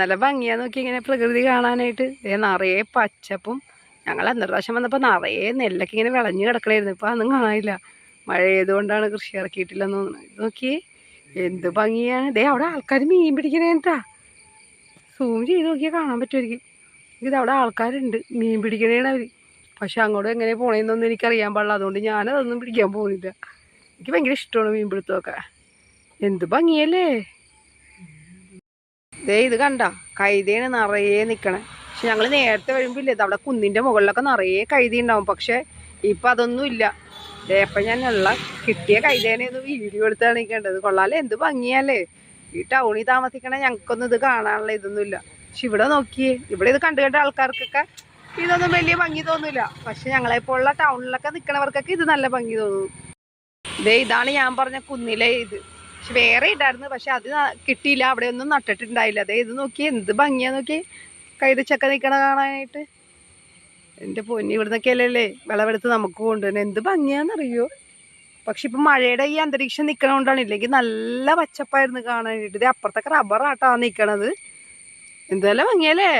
നല്ല ഭംഗിയാ. നോക്കി ഇങ്ങനെ പ്രകൃതി കാണാനായിട്ട്. ദേ നിറയെ പച്ചപ്പും. ഞങ്ങൾ അന്നൊരു പ്രാവശ്യം വന്നപ്പോൾ നിറയെ നെല്ലൊക്കെ ഇങ്ങനെ വിളഞ്ഞു കിടക്കണായിരുന്നു. ഇപ്പം അതൊന്നും കാണാനില്ല. മഴ ചെയ്തുകൊണ്ടാണ് കൃഷി ഇറക്കിയിട്ടില്ലെന്ന് തോന്നുന്നത് ഇത് നോക്കിയേ എന്ത് ഭംഗിയാണ്. ദേ അവിടെ ആൾക്കാർ മീൻ പിടിക്കണേട്ടാ. സൂം ചെയ്ത് നോക്കിയാൽ കാണാൻ പറ്റുമായിരിക്കും. ഇത് അവിടെ ആൾക്കാരുണ്ട്. മീൻ പിടിക്കണേണ് അവർ പക്ഷെ അങ്ങോട്ട് എങ്ങനെ പോണേന്നൊന്നും എനിക്കറിയാൻ പാടില്ല. അതുകൊണ്ട് ഞാനതൊന്നും പിടിക്കാൻ പോകുന്നില്ല. എനിക്ക് ഭയങ്കര ഇഷ്ടമാണ് മീൻ പിടുത്തമൊക്കെ എന്ത് ഭംഗിയല്ലേ? ദേ ഇത് കണ്ട കൈതയാണ് നിറയെ നിൽക്കണേ പക്ഷെ ഞങ്ങൾ നേരത്തെ വരുമ്പോൾ ഇല്ലേ അവിടെ കുന്നിന്റെ മുകളിലൊക്കെ നിറയെ കൈതി ഉണ്ടാവും പക്ഷെ ഇപ്പം അതൊന്നും ഇല്ല. ദേ അപ്പം ഞാൻ ഉള്ള കിട്ടിയ കൈതേനെ ഒന്ന് വീഡിയോ എടുത്താണ് നിൽക്കേണ്ടത് കൊള്ളാലേ എന്ത് ഭംഗിയല്ലേ. ഈ ടൗണിൽ താമസിക്കണ ഞങ്ങൾക്കൊന്നും ഇത് കാണാനുള്ള ഇതൊന്നുമില്ല പക്ഷെ ഇവിടെ നോക്കിയേ ഇവിടെ ഇത് കണ്ടു കണ്ട ആൾക്കാർക്കൊക്കെ ഇതൊന്നും വലിയ ഭംഗി തോന്നില്ല പക്ഷെ ഞങ്ങളെപ്പോലുള്ള ടൗണിലൊക്കെ നിൽക്കണവർക്കൊക്കെ ഇത് നല്ല ഭംഗി തോന്നുന്നു ദേ ഇതാണ് ഞാൻ പറഞ്ഞ കുന്നിലെ ഇത്. പക്ഷെ വേറെ ഇടായിരുന്നു. പക്ഷെ അത് കിട്ടിയില്ല. അവിടെ ഒന്നും നട്ടിട്ടുണ്ടായില്ല. അതെ ഇത് നോക്കി. എന്ത് ഭംഗിയാ നോക്കി. കൈതച്ചക്ക നിൽക്കണ കാണാനായിട്ട്. എന്റെ പൊന്നി ഇവിടുന്നൊക്കെ അല്ലല്ലേ വിളവെടുത്ത് നമുക്ക് കൊണ്ടുവരുന്നത് എന്ത് ഭംഗിയാന്നറിയോ? പക്ഷെ ഇപ്പം മഴയുടെ ഈ അന്തരീക്ഷം നിൽക്കണോണ്ടാണ് ഇല്ലെങ്കിൽ നല്ല പച്ചപ്പായിരുന്നു കാണാനായിട്ട്. ഇത് അപ്പുറത്തൊക്കെ റബ്ബറാട്ടാ നിൽക്കണത് എന്തെല്ലാം ഭംഗിയല്ലേ?